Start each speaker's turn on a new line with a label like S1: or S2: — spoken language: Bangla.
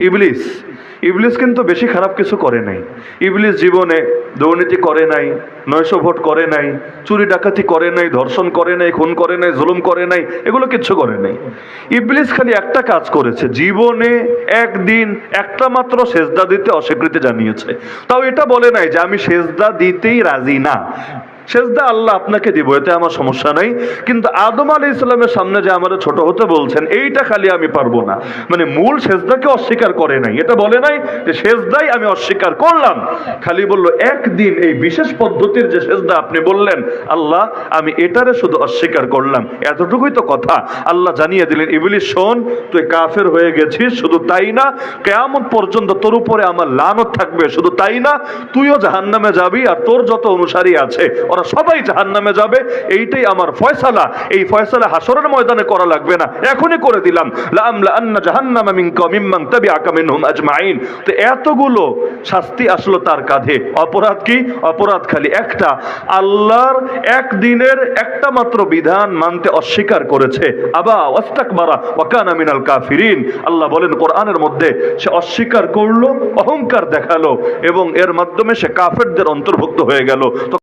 S1: ইবলিস। ইবলিস কিন্তু বেশি খারাপ কিছু করে নাই। ইবলিস জীবনে দুর্নীতি করে নাই, নয়শো ভোট করে নাই, চুরি ডাকাতি করে নাই, ধর্ষণ করে নাই, খুন করে নাই, জুলুম করে নাই, এগুলো কিচ্ছু করে নাই। ইবলিস খালি একটা কাজ করেছে, জীবনে একদিন একটা মাত্র সেজদা দিতে অস্বীকৃতি জানিয়েছে। তাও এটা বলে নাই যে আমি সেজদা দিতেই রাজি না। সেজদা আল্লাহ আপনাকে দিব, এতে আমার সমস্যা নাই। কিন্তু আদম আলী ইসলামের সামনে যে আমার ছোট হতে বলছেন, এইটা খালি আমি পারব না। মানে মূল সেজদাকে অস্বীকার করে নাই। এটা বলে নাই যে সেজদাই আমি অস্বীকার করলাম। খালি বলল, একদিন এই বিশেষ পদ্ধতির যে সেজদা আপনি বললেন, আল্লাহ, আমি এটারে শুধু অস্বীকার করলাম। এতটুকুই তো কথা। আল্লাহ জানিয়ে দিলেন, ইবলিস, শোন, তুই কাফের হয়ে গেছিস, শুধু তাই না, কেয়ামত পর্যন্ত তোর উপরে আমার লানত থাকবে, শুধু তাই না, তুইও জাহান্নামে যাবি আর তোর যত অনুসারী আছে, ওরা সবাই জাহান্নামে যাবে। এইটাই আমার ফয়সালা। এই ফয়সালা হাসরের ময়দানে করা লাগবে না। এখনই করে দিলাম। এতগুলো শাস্তি আসলো তার কাঁধে। অপরাধ কি? অপরাধ খালি একটা। আল্লাহর একদিনের একটা মাত্র বিধান মানতে অস্বীকার করেছে। আবা ওয়াস্তাকবারা ওয়া কানা মিনাল কাফিরিন। আল্লাহ বলেন, কোরআনের মধ্যে সে অস্বীকার করল, অহংকার দেখাল এবং এর মাধ্যমে সে কাফেরদের অন্তর্ভুক্ত হয়ে গেল। তো